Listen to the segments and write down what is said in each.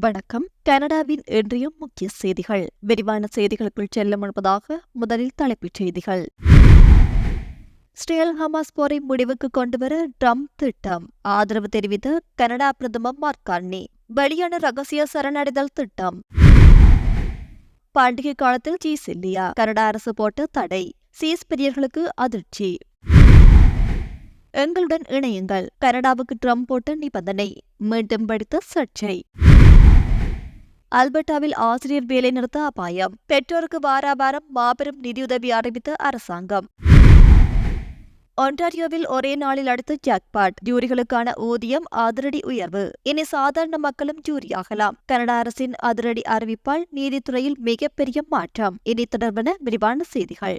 வணக்கம். கனடாவின் இன்றைய முக்கிய செய்திகள். விரிவான செய்திகளுக்குள் செல்ல முன்பதாக முதலில் தலைப்புச் செய்திகள். ஸ்ரேல் ஹமாஸ் போரை முடிவுக்கு கொண்டுவர ட்ரம்ப் திட்டம். ஆதரவு தெரிவித்த கனடா பிரதமர் மார்கார்னி வெளியான ரகசிய சரணடைதல் திட்டம். பண்டிகை காலத்தில் சீஸ் இல்லையா? கனடா அரசு போட்ட தடை. சீஸ் பிரியர்களுக்கு அதிர்ச்சி. எங்களுடன் இணையுங்கள். கனடாவுக்கு ட்ரம்ப் போட்ட நிபந்தனை. மீண்டும் படித்த சர்ச்சை. அல்பர்டாவில் ஆசிரியர் வேலை நிறுத்த அபாயம் பெற்றோருக்கு வாராவாரம் மாபெரும் நிதியுதவி அறிவித்த அரசாங்கம் ஒன்டாரியோவில் ஒரே நாளில் அடுத்த ஜாக்பாட் ஜூரிகளுக்கான ஊதியம் அதிரடி உயர்வு இனி சாதாரண மக்களும் ஜூரியாகலாம் கனடா அரசின் அதிரடி அறிவிப்பால் நீதித்துறையில் மிகப்பெரிய மாற்றம் இனி தொடர்பான விரிவான செய்திகள்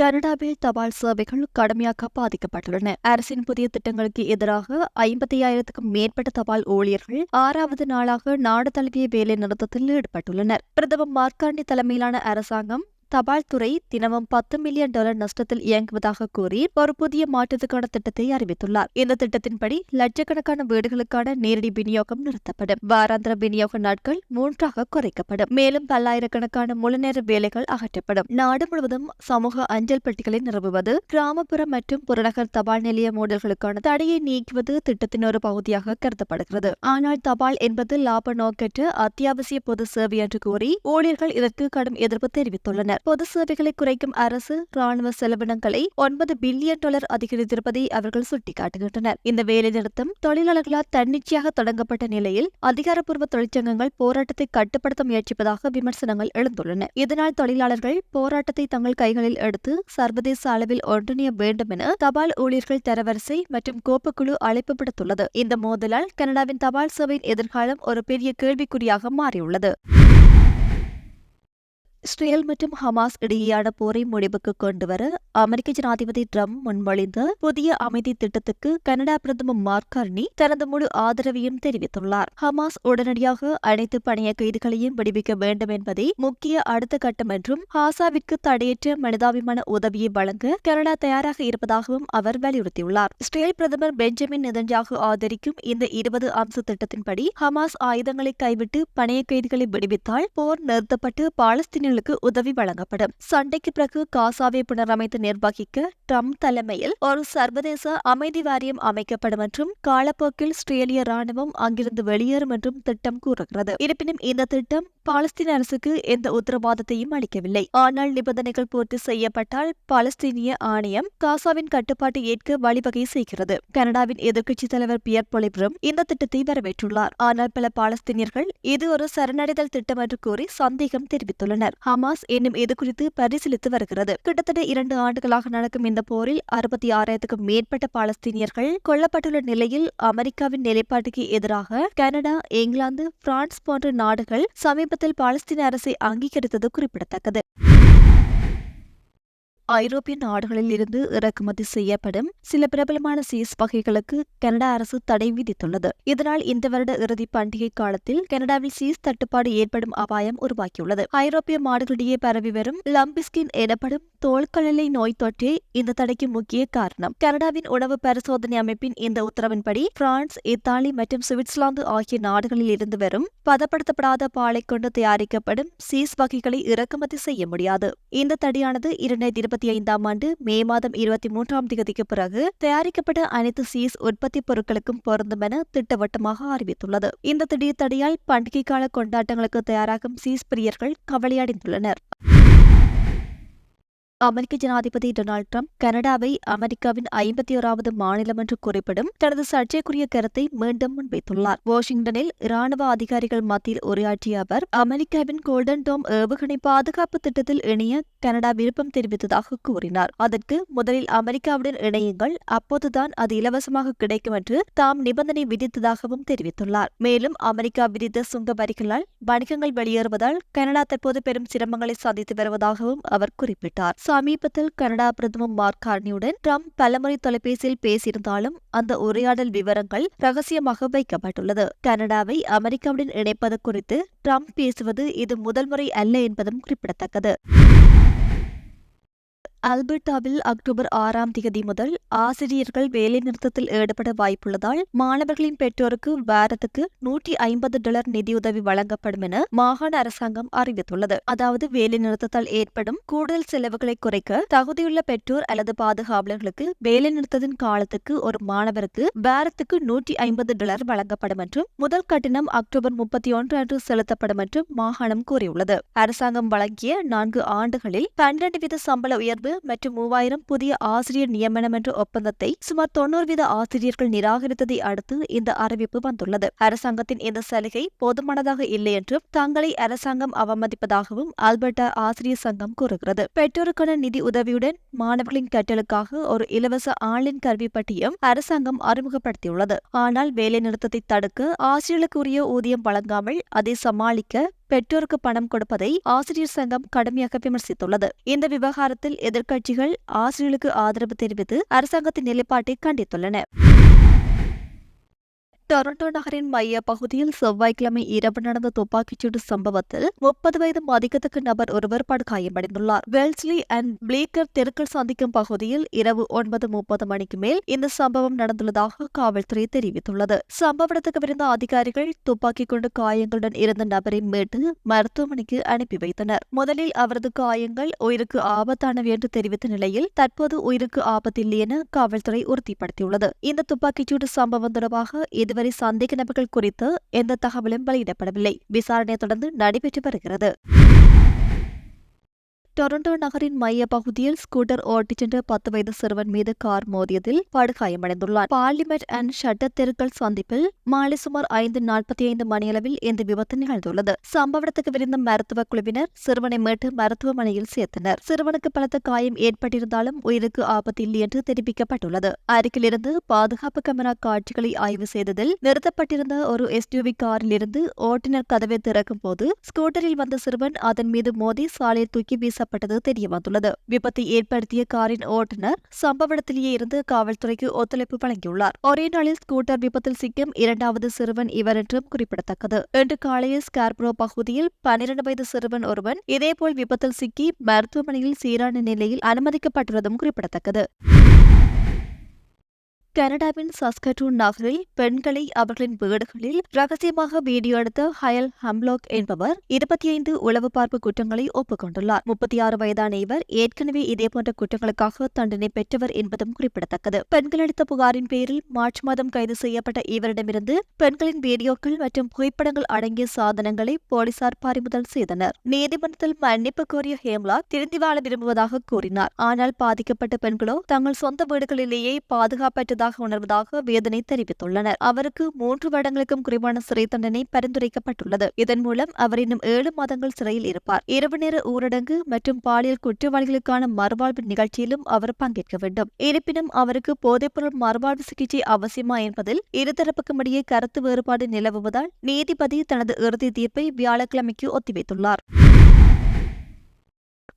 கனடாவில் தபால் சேவைகள் கடுமையாக பாதிக்கப்பட்டுள்ளன. அரசின் புதிய திட்டங்களுக்கு எதிராக ஐம்பத்தி ஆயிரத்துக்கும் மேற்பட்ட தபால் ஊழியர்கள் ஆறாவது நாளாக நாடு தழுவிய வேலை நிறுத்தத்தில் ஈடுபட்டுள்ளனர். பிரதமர் மார்க்காண்டி தலைமையிலான அரசாங்கம் தபால் துறை தினமும் பத்து மில்லியன் டாலர் நஷ்டத்தில் இயங்குவதாக கூறி ஒரு புதிய மாற்றத்துக்கான திட்டத்தை அறிவித்துள்ளார். இந்த திட்டத்தின்படி லட்சக்கணக்கான வீடுகளுக்கான நேரடி விநியோகம் நிறுத்தப்படும் வாராந்திர விநியோக நாட்கள் மூன்றாக குறைக்கப்படும். மேலும் பல்லாயிரக்கணக்கான முழுநேர வேலைகள் அகற்றப்படும். நாடு முழுவதும் சமூக அஞ்சல் பெட்டிகளை நிறுவுவது கிராமப்புற மற்றும் புறநகர் தபால் நிலைய மூடல்களுக்கான தடையை நீக்குவது திட்டத்தின் ஒரு பகுதியாக கருதப்படுகிறது. ஆனால் தபால் என்பது லாப நோக்கற்ற அத்தியாவசிய பொது சேவை என்று கூறி ஊழியர்கள் இதற்கு கடும் எதிர்ப்பு தெரிவித்துள்ளனர். பொது சேவைகளை குறைக்கும் அரசு ராணுவ செலவினங்களை ஒன்பது பில்லியன் டாலர் அதிகரித்திருப்பதை அவர்கள் சுட்டிக்காட்டுகின்றனர். இந்த வேலைநிறுத்தம் தொழிலாளர்களால் தன்னிச்சையாக தொடங்கப்பட்ட நிலையில் அதிகாரப்பூர்வ தொழிற்சங்கங்கள் போராட்டத்தை கட்டுப்படுத்த முயற்சிப்பதாக விமர்சனங்கள் எழுந்துள்ளன. இதனால் தொழிலாளர்கள் போராட்டத்தை தங்கள் கைகளில் எடுத்து சர்வதேச அளவில் ஒன்றிணைய வேண்டும் என தபால் ஊழியர்கள் தரவரிசை மற்றும் கோப்புக்குழு அழைப்பு விடுத்துள்ளது. இந்த மோதலால் கனடாவின் தபால் சேவையின் எதிர்காலம் ஒரு பெரிய கேள்விக்குறியாக மாறியுள்ளது. இஸ்ரேல் மற்றும் ஹமாஸ் இடையேயான போரை முடிவுக்கு கொண்டுவர அமெரிக்க ஜனாதிபதி ட்ரம்ப் முன்மொழிந்த புதிய அமைதி திட்டத்துக்கு கனடா பிரதமர் மார்கார்னி தனது முழு ஆதரவையும் தெரிவித்துள்ளார் ஹமாஸ் உடனடியாக அனைத்து பணைய கைதிகளையும் விடுவிக்க வேண்டும் என்பதே முக்கிய அடுத்த கட்டம் என்றும் ஹாசாவிற்கு தடையற்ற மனிதாபிமான உதவியை வழங்க கனடா தயாராக இருப்பதாகவும் அவர் வலியுறுத்தியுள்ளார் இஸ்ரேல் பிரதமர் பெஞ்சமின் நெதன்யாகு ஆதரிக்கும் இந்த இருபது அம்ச திட்டத்தின்படி ஹமாஸ் ஆயுதங்களை கைவிட்டு பணைய கைதிகளை விடுவித்தால் போர் நிறுத்தப்பட்டு பாலஸ்தீனில் மக்களுக்கு உதவி வழங்கப்படும். சண்டைக்கு பிறகு காசாவை புனரமைத்து நிர்வகிக்க ட்ரம்ப் தலைமையில் ஒரு சர்வதேச அமைதி வாரியம் அமைக்கப்படும் என்றும் காலப்போக்கில் இஸ்ரேலிய ராணுவம் அங்கிருந்து வெளியேறும் என்றும் திட்டம் கூறுகிறது. இருப்பினும் இந்த திட்டம் பாலஸ்தீன அரசுக்கு எந்த உத்தரவாதத்தையும் அளிக்கவில்லை. ஆனால் நிபந்தனைகள் பூர்த்தி செய்யப்பட்டால் பாலஸ்தீனிய ஆணையம் காசாவின் கட்டுப்பாட்டை ஏற்க வழிவகை செய்கிறது. கனடாவின் எதிர்க்கட்சித் தலைவர் பியர் பொலிப்ரம் இந்த திட்டத்தை வரவேற்றுள்ளார். ஆனால் பல பாலஸ்தீனியர்கள் இது ஒரு சரணடைதல் திட்டம் என்று கூறி சந்தேகம் தெரிவித்துள்ளனர். ஹமாஸ் என்னும் இது குறித்து பரிசீலித்து வருகிறது. கிட்டத்தட்ட இரண்டு ஆண்டுகளாக நடக்கும் இந்த போரில் அறுபத்தி ஆறாயிரத்துக்கும் மேற்பட்ட பாலஸ்தீனியர்கள் கொல்லப்பட்டுள்ள நிலையில் அமெரிக்காவின் நிலைப்பாட்டுக்கு எதிராக கனடா இங்கிலாந்து பிரான்ஸ் போன்ற நாடுகள் சமீப சமீபத்தில் பாலஸ்தீன அரசை அங்கீகரித்தது குறிப்பிடத்தக்கது. ஐரோப்பிய நாடுகளில் இருந்து இறக்குமதி செய்யப்படும் சில பிரபலமான சீஸ் வகைகளுக்கு கனடா அரசு தடை விதித்துள்ளது. இதனால் இந்த வருட இறுதி பண்டிகை காலத்தில் கனடாவில் சீஸ் தட்டுப்பாடு ஏற்படும் அபாயம் உருவாக்கியுள்ளது. ஐரோப்பிய நாடுகளிடையே பரவி வரும் லம்பிஸ்கின் எனப்படும் தோல்கழலை நோய் தொற்றே இந்த தடைக்கு முக்கிய காரணம். கனடாவின் உணவு பரிசோதனை அமைப்பின் இந்த உத்தரவின்படி பிரான்ஸ் இத்தாலி மற்றும் சுவிட்சர்லாந்து ஆகிய நாடுகளில் இருந்து வரும் பதப்படுத்தப்படாத பாலை கொண்டு தயாரிக்கப்படும் சீஸ் வகைகளை இறக்குமதி செய்ய முடியாது. இந்த தடையானது இரண்டாயிரத்தி இருபத்தி ஐந்தாம் ஆண்டு மே மாதம் இருபத்தி மூன்றாம் தேதிக்கு பிறகு தயாரிக்கப்பட்ட அனைத்து சீஸ் உற்பத்தி பொருட்களுக்கும் பொருந்தும் என திட்டவட்டமாக அறிவித்துள்ளது. இந்த திடீர் தடையால் பண்டிகை கால கொண்டாட்டங்களுக்கு தயாராகும் சீஸ் பிரியர்கள் கவலையடைந்துள்ளனர். அமெரிக்க ஜனாதிபதி டொனால்டு ட்ரம்ப் கனடாவை அமெரிக்காவின் ஐம்பத்தி ஓராவது மாநிலம் என்று குறிப்பிடும் தனது சர்ச்சைக்குரிய கருத்தை மீண்டும் முன்வைத்துள்ளார். வாஷிங்டனில் இராணுவ அதிகாரிகள் மத்தியில் உரையாற்றிய அவர் அமெரிக்காவின் கோல்டன் டோம் ஏவுகணை பாதுகாப்பு திட்டத்தில் இணைய கனடா விருப்பம் தெரிவித்ததாக கூறினார். அதற்கு முதலில் அமெரிக்காவுடன் இணையுங்கள் அப்போதுதான் அது இலவசமாக கிடைக்கும் என்று தாம் நிபந்தனை விதித்ததாகவும் தெரிவித்துள்ளார். மேலும் அமெரிக்கா விதித்த சுங்க வரிகளால் வணிகங்கள் வெளியேறுவதால் கனடா தற்போது பெரும் சிரமங்களை சந்தித்து வருவதாகவும் அவர் குறிப்பிட்டார். சமீபத்தில் கனடா பிரதமர் மார்க் கார்னியுடன் ட்ரம்ப் பலமுறை தொலைபேசியில் பேசியிருந்தாலும் அந்த உரையாடல் விவரங்கள் ரகசியமாக வைக்கப்பட்டுள்ளது. கனடாவை அமெரிக்காவுடன் இணைப்பது குறித்து ட்ரம்ப் பேசுவது இது முதல் முறை அல்ல என்பதும் குறிப்பிடத்தக்கது. அல்பர்டாவில் அக்டோபர் ஆறாம் தேதி முதல் ஆசிரியர்கள் வேலைநிறுத்தத்தில் ஈடுபட வாய்ப்புள்ளதால் மாணவர்களின் பெற்றோருக்கு வாரத்துக்கு நூற்றி ஐம்பது டாலர் நிதியுதவி வழங்கப்படும் என மாகாண அரசாங்கம் அறிவித்துள்ளது. அதாவது வேலைநிறுத்தத்தால் ஏற்படும் கூடுதல் செலவுகளை குறைக்க தகுதியுள்ள பெற்றோர் அல்லது பாதுகாவலர்களுக்கு வேலைநிறுத்தத்தின் காலத்துக்கு ஒரு மாணவருக்கு வாரத்துக்கு நூற்றி ஐம்பது டாலர் வழங்கப்படும் என்றும் முதல் கட்டணம் அக்டோபர் முப்பத்தி ஒன்று அன்று செலுத்தப்படும் என்றும் மாகாணம் கூறியுள்ளது. அரசாங்கம் வழங்கிய நான்கு ஆண்டுகளில் பன்னிரண்டு வீத சம்பள உயர்வு மற்றும் மூவாயிரம் புதிய ஆசிரியர் நியமனம் என்ற ஒப்பந்தத்தை சுமார் தொண்ணூறு வீத ஆசிரியர்கள் நிராகரித்ததை அடுத்து இந்த அறிவிப்பு வந்துள்ளது. அரசாங்கத்தின் இந்த சலுகை போதுமானதாக இல்லை என்றும் தங்களை அரசாங்கம் அவமதிப்பதாகவும் ஆல்பர்டா ஆசிரியர் சங்கம் கூறுகிறது. பெற்றோருக்கான நிதி உதவியுடன் மாணவர்களின் கற்றலுக்காக ஒரு இலவச ஆன்லைன் கல்வி பட்டியும் அரசாங்கம் அறிமுகப்படுத்தியுள்ளது. ஆனால் வேலைநிறுத்தத்தை தடுக்க ஆசிரியர்களுக்குரிய ஊதியம் வழங்காமல் அதை சமாளிக்க பெற்றோருக்கு பணம் கொடுப்பதை ஆசிரியர் சங்கம் கடுமையாக விமர்சித்துள்ளது. இந்த விவகாரத்தில் எதிர்க்கட்சிகள் ஆசிரியர்களுக்கு ஆதரவு தெரிவித்து அரசாங்கத்தின் நிலைப்பாட்டை கண்டித்துள்ளன. டொரண்டோ நகரின் மைய பகுதியில் செவ்வாய்க்கிழமை இரவு நடந்த துப்பாக்கிச்சூடு சம்பவத்தில் முப்பது வயது மதிக்கத்தக்க நபர் ஒருவர் படுகாயமடைந்துள்ளார். வெல்ஸ்லி அண்ட் பிளேக்கர் தெருக்கள் சந்திக்கும் பகுதியில் இரவு ஒன்பது முப்பது மணிக்கு மேல் இந்த சம்பவம் நடந்துள்ளதாக காவல்துறை தெரிவித்துள்ளது. சம்பவ இடத்துக்கு விருந்த அதிகாரிகள் துப்பாக்கி கொண்டு காயங்களுடன் இருந்த நபரை மீட்டு மருத்துவமனைக்கு அனுப்பி வைத்தனர். முதலில் அவரது காயங்கள் உயிருக்கு ஆபத்தானவை என்று தெரிவித்த நிலையில் தற்போது உயிருக்கு ஆபத்தில்லை என காவல்துறை உறுதிப்படுத்தியுள்ளது. இந்த துப்பாக்கிச்சூடு சம்பவம் தொடர்பாக இதுவரை சந்தேக நபர்கள் குறித்து எந்த தகவலும் வெளியிடப்படவில்லை. விசாரணை தொடர்ந்து நடைபெற்று வருகிறது. டொரண்டோ நகரின் மைய பகுதியில் ஸ்கூட்டர் ஓட்டிச் சென்ற பத்து வயது சிறுவன் மீது கார் மோதியதில் படுகாயமடைந்துள்ளார். பார்லிமெண்ட் அண்ட் ஷட்டர் தெருக்கள் சந்திப்பில் மாலை சுமார் ஐந்து நாற்பத்தி ஐந்து மணியளவில் இந்த விபத்து நிகழ்ந்துள்ளது. சம்பவத்துக்கு விருந்த மருத்துவ குழுவினர் சிறுவனை மீட்டு மருத்துவமனையில் சேர்த்தனர். சிறுவனுக்கு பலத்த காயம் ஏற்பட்டிருந்தாலும் உயிருக்கு ஆபத்து இல்லை என்று தெரிவிக்கப்பட்டுள்ளது. அருகிலிருந்து பாதுகாப்பு கேமரா காட்சிகளை ஆய்வு செய்ததில் நிறுத்தப்பட்டிருந்த ஒரு எஸ்யூவி காரில் இருந்து ஓட்டுநர் கதவை திறக்கும் போது ஸ்கூட்டரில் வந்த சிறுவன் அதன் மீது மோதி சாலையை தூக்கி வீச பாதிக்கப்பட்டது தெரியவந்துள்ளது விபத்தை ஏற்படுத்திய காரின் ஓட்டுநர் சம்பவ இடத்திலேயே இருந்து காவல்துறைக்கு ஒத்துழைப்பு வழங்கியுள்ளார். ஒரே நாளில் ஸ்கூட்டர் விபத்தில் சிக்கும் இரண்டாவது சிறுவன் இவர் என்றும் குறிப்பிடத்தக்கது. இன்று காலையில் ஸ்கார்ப்ரோ பகுதியில் பனிரண்டு வயது சிறுவன் ஒருவன் இதேபோல் விபத்தில் சிக்கி மருத்துவமனையில் சீரான நிலையில் அனுமதிக்கப்பட்டுள்ளதும் குறிப்பிடத்தக்கது. கனடாவின் சஸ்கட்டூன் நகரில் பெண்களை அவர்களின் வீடுகளில் ரகசியமாக வீடியோ எடுத்த ஹயல் ஹம்லோக் என்பவர் இருபத்தி ஐந்து உளவு பார்ப்பு குற்றங்களை ஒப்புக்கொண்டுள்ளார். முப்பத்தி ஆறு வயதான இவர் ஏற்கனவே இதேபோன்ற குற்றங்களுக்காக தண்டனை பெற்றவர் என்பதும் குறிப்பிடத்தக்கது. பெண்கள் அளித்த புகாரின் பேரில் மார்ச் மாதம் கைது செய்யப்பட்ட இவரிடமிருந்து பெண்களின் வீடியோக்கள் மற்றும் புகைப்படங்கள் அடங்கிய சாதனங்களை போலீசார் பறிமுதல் செய்தனர். நீதிமன்றத்தில் மன்னிப்பு கோரிய ஹேம்லா திருந்தி வாழ விரும்புவதாக கூறினார். ஆனால் பாதிக்கப்பட்ட பெண்களோ தங்கள் சொந்த வீடுகளிலேயே பாதுகாப்பற்றதாக உள்ளதாக உணர்வதாக வேதனை தெரிவித்துள்ளனர். அவருக்கு மூன்று வருடங்களுக்கும் குறைவான சிறை தண்டனை பரிந்துரைக்கப்பட்டுள்ளது. இதன் மூலம் அவர் இன்னும் ஏழு மாதங்கள் சிறையில் இருப்பார். இரவு நேர ஊரடங்கு மற்றும் பாலியல் குற்றவாளிகளுக்கான மறுவாழ்வு நிகழ்ச்சியிலும் அவர் பங்கேற்க வேண்டும். இருப்பினும் அவருக்கு போதைப்பொருள் மறுவாழ்வு சிகிச்சை அவசியமா என்பதில் இருதரப்புக்கும் இடையே கருத்து வேறுபாடு நிலவுவதால் நீதிபதி தனது இறுதி தீர்ப்பை வியாழக்கிழமைக்கு ஒத்திவைத்துள்ளார்.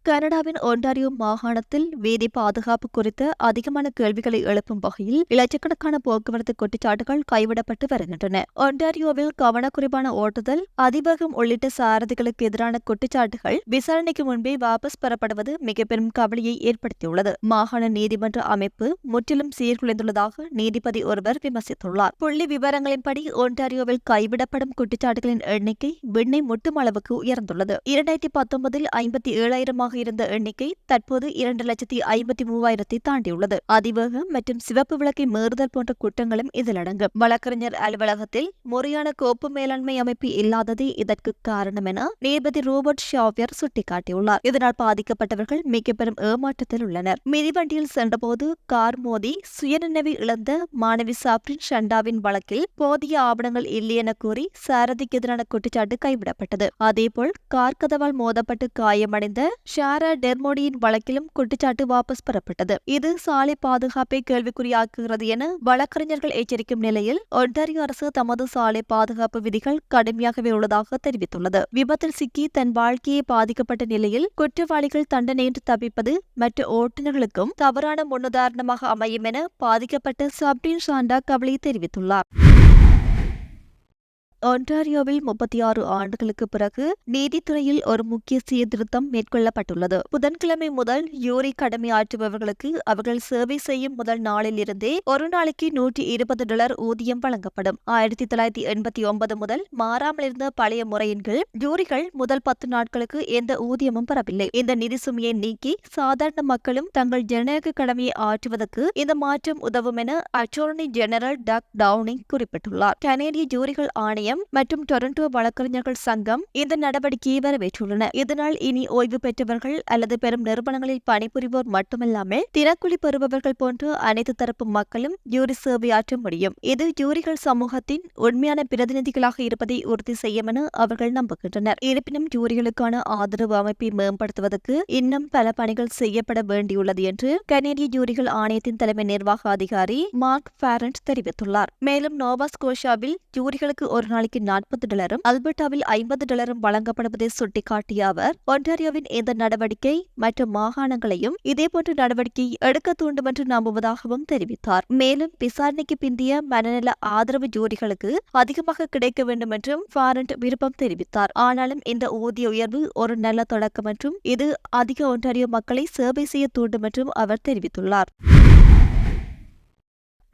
கனடாவின் ஒன்டாரியோ மாகாணத்தில் வீதி பாதுகாப்பு குறித்த அதிகமான கேள்விகளை எழுப்பும் வகையில் இலட்சக்கணக்கான போக்குவரத்து குற்றச்சாட்டுகள் கைவிடப்பட்டு வருகின்றன. ஒன்டாரியோவில் கவனக்குறைவான ஓட்டுதல் அதிவேகம் உள்ளிட்ட சாரதிகளுக்கு எதிரான குற்றச்சாட்டுகள் விசாரணைக்கு முன்பே வாபஸ் பெறப்படுவது மிக பெரும் கவலையை ஏற்படுத்தியுள்ளது. மாகாண நீதிமன்ற அமைப்பு முற்றிலும் சீர்குலைந்துள்ளதாக நீதிபதி ஒருவர் விமர்சித்துள்ளார். புள்ளி விவரங்களின்படி ஒன்டாரியோவில் கைவிடப்படும் குற்றச்சாட்டுகளின் எண்ணிக்கை விண்ணை முட்டும் அளவுக்கு உயர்ந்துள்ளது. இரண்டாயிரத்தி பத்தொன்பதில் ஐம்பத்தி ஏழாயிரமாக இருந்த எண்ணிக்கை தற்போது இரண்டு லட்சத்தி ஐம்பத்தி மூவாயிரத்தை தாண்டியுள்ளது. அதிவேகம் மற்றும் சிவப்பு விளக்கை மீறுதல் போன்ற குற்றங்களும் இதில் அடங்கும். வழக்கறிஞர் அலுவலகத்தில் முறையான கோப்பு மேலாண்மை அமைப்பு இல்லாததே இதற்கு காரணம் என நீதிபதி ரோபர்ட் ஷாவியர் சுட்டிக்காட்டியுள்ளார். இதனால் பாதிக்கப்பட்டவர்கள் மிக பெரும் ஏமாற்றத்தில் உள்ளனர். மிதிவண்டியில் சென்றபோது கார் மோதி சுயநினைவை இழந்த மாணவி சாப்ரின் ஷண்டாவின் வழக்கில் போதிய ஆவணங்கள் இல்லை என கூறி சாரதிக்கு எதிரான குற்றச்சாட்டு கைவிடப்பட்டது. அதேபோல் கார் கதவால் மோதப்பட்டு காயமடைந்த ஷாரா டெர்மோடியின் வழக்கிலும் குற்றச்சாட்டு வாபஸ் பெறப்பட்டது. இது சாலை பாதுகாப்பை கேள்விக்குறியாக்குகிறது என வழக்கறிஞர்கள் எச்சரிக்கும் நிலையில் ஒன்டாரியோ அரசு தமது சாலை பாதுகாப்பு விதிகள் கடுமையாகவே உள்ளதாக தெரிவித்துள்ளது. விபத்தில் சிக்கி தன் வாழ்க்கையை பாதிக்கப்பட்ட நிலையில் குற்றவாளிகள் தண்டனையின்றி தப்பிப்பது மற்ற ஓட்டுநர்களுக்கும் தவறான முன்னுதாரணமாக அமையும் என பாதிக்கப்பட்ட சப்டின் சாண்டா கவலை தெரிவித்துள்ளார். ஒன்டாரியோவில் முப்பத்தி ஆறு ஆண்டுகளுக்கு பிறகு நீதித்துறையில் ஒரு முக்கிய சீர்திருத்தம் மேற்கொள்ளப்பட்டுள்ளது. புதன்கிழமை முதல் யூரி கடமையாற்றுபவர்களுக்கு அவர்கள் சேவை செய்யும் முதல் நாளில் இருந்தே ஒரு நாளைக்கு நூற்றி இருபது டாலர் ஊதியம் வழங்கப்படும். ஆயிரத்தி தொள்ளாயிரத்தி எண்பத்தி ஒன்பது முதல் மாறாமல் இருந்த பழைய முறையின் கீழ் ஜூரிகள் முதல் பத்து நாட்களுக்கு எந்த ஊதியமும் பெறவில்லை. இந்த நிதி சுமையை நீக்கி சாதாரண மக்களும் தங்கள் ஜனநாயக கடமையை ஆற்றுவதற்கு இந்த மாற்றம் உதவும் என அட்டோர்னி ஜெனரல் டக் டவுனிங் குறிப்பிட்டுள்ளார். கனேடிய ஜூரிகள் ஆணையம் மற்றும் டொரண்டோ வழக்கறிஞர்கள் சங்கம் இந்த நடவடிக்கையை வரவேற்றுள்ளன. இதனால் இனி ஓய்வு பெற்றவர்கள் அல்லது பெரும் நிறுவனங்களில் பணிபுரிவோர் மட்டுமல்லாமல் தினக்கூலி பெறுபவர்கள் போன்ற அனைத்து தரப்பு மக்களும் ஜூரி சேவையாற்ற முடியும். இது ஜூரிகள் சமூகத்தின் உண்மையான பிரதிநிதிகளாக இருப்பதை உறுதி செய்யும் என அவர்கள் நம்புகின்றனர். இருப்பினும் ஜூரிகளுக்கான ஆதரவு அமைப்பை மேம்படுத்துவதற்கு இன்னும் பல பணிகள் செய்யப்பட வேண்டியுள்ளது என்று கனேடிய ஜூரிகள் ஆணையத்தின் தலைமை நிர்வாக அதிகாரி மார்க் ஃபேரண்ட் தெரிவித்துள்ளார். மேலும் நோவா ஸ்கோஷாவில் ஜூரிகளுக்கு ஒரு நாளைக்கு நாற்பது டாலரும் அல்பர்டாவில் ஐம்பது டாலரும் வழங்கப்படுவதை சுட்டிக்காட்டிய அவர் ஒன்டாரியோவின் இந்த நடவடிக்கை மற்ற மாகாணங்களையும் இதேபோன்ற நடவடிக்கை எடுக்க தூண்டும் என்று நம்புவதாகவும் தெரிவித்தார். மேலும் விசாரணைக்கு பிந்திய மனநல ஆதரவு ஜோடிகளுக்கு அதிகமாக கிடைக்க வேண்டும் என்றும் ஃபாரண்ட் விருப்பம் தெரிவித்தார். ஆனாலும் இந்த ஊதிய உயர்வு ஒரு நல்ல தொடக்கம் என்றும் இது அதிக ஒன்டாரியோ மக்களை சேவை செய்ய தூண்டும் என்றும் அவர் தெரிவித்துள்ளார்.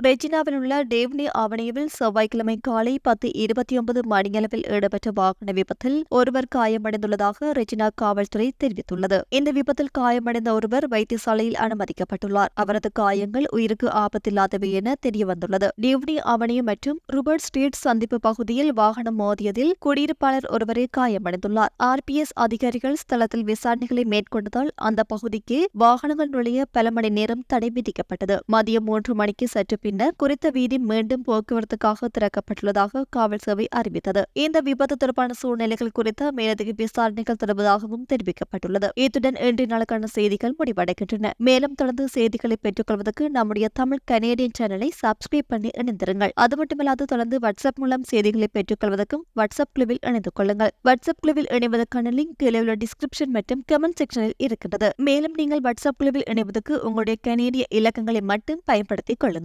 ரெஜினாவில் உள்ள டேவ்னி ஆவணியில் செவ்வாய்க்கிழமை காலை பத்து இருபத்தி ஒன்பது மணியளவில் ஈடுபட்ட வாகன விபத்தில் ஒருவர் காயமடைந்துள்ளதாக ரெஜினா காவல்துறை தெரிவித்துள்ளது. இந்த விபத்தில் காயமடைந்த ஒருவர் வைத்தியசாலையில் அனுமதிக்கப்பட்டுள்ளார். அவரது காயங்கள் உயிருக்கு ஆபத்தில்லாதவை என தெரியவந்துள்ளது. டேவ்னி ஆவணி மற்றும் ருபர்ட் ஸ்ட்ரீட் சந்திப்பு பகுதியில் வாகனம் மோதியதில் குடியிருப்பாளர் ஒருவரே காயமடைந்துள்ளார். ஆர்பிஎஸ் அதிகாரிகள் ஸ்தலத்தில் விசாரணைகளை மேற்கொண்டதால் அந்த பகுதிக்கு வாகனங்கள் நுழைய பல மணி நேரம் தடை விதிக்கப்பட்டது. மதியம் மூன்று மணிக்கு சற்று பின்னர் குறித்த வீதி மீண்டும் போக்குவரத்துக்காக திறக்கப்பட்டுள்ளதாக காவல் சேவை அறிவித்தது. இந்த விபத்து தொடர்பான சூழ்நிலைகள் குறித்த மேலதிக விசாரணைகள் தொடர்வதாகவும் தெரிவிக்கப்பட்டுள்ளது. இத்துடன் இன்றைய நாளுக்கான செய்திகள் முடிவடைகின்றன. மேலும் தொடர்ந்து செய்திகளை பெற்றுக்கொள்வதற்கு நம்முடைய தமிழ் கனேடியன் சேனலை சப்ஸ்கிரைப் பண்ணி இணைந்திருங்கள். அது மட்டுமல்லாது தொடர்ந்து வாட்ஸ்அப் மூலம் செய்திகளை பெற்றுக்கொள்வதற்கும் வாட்ஸ்அப் குழுவில் இணைந்து கொள்ளுங்கள். வாட்ஸ்அப் குழுவில் இணைவதற்கான லிங்க் கீழே உள்ள டிஸ்கிரிப்ஷன் மற்றும் கமெண்ட் செக்ஷனில் இருக்கின்றது. மேலும் நீங்கள் வாட்ஸ்அப் குழுவில் இணைவதற்கு உங்களுடைய கனேடிய இலக்கங்களை மட்டும் பயன்படுத்திக் கொள்ளுங்கள்.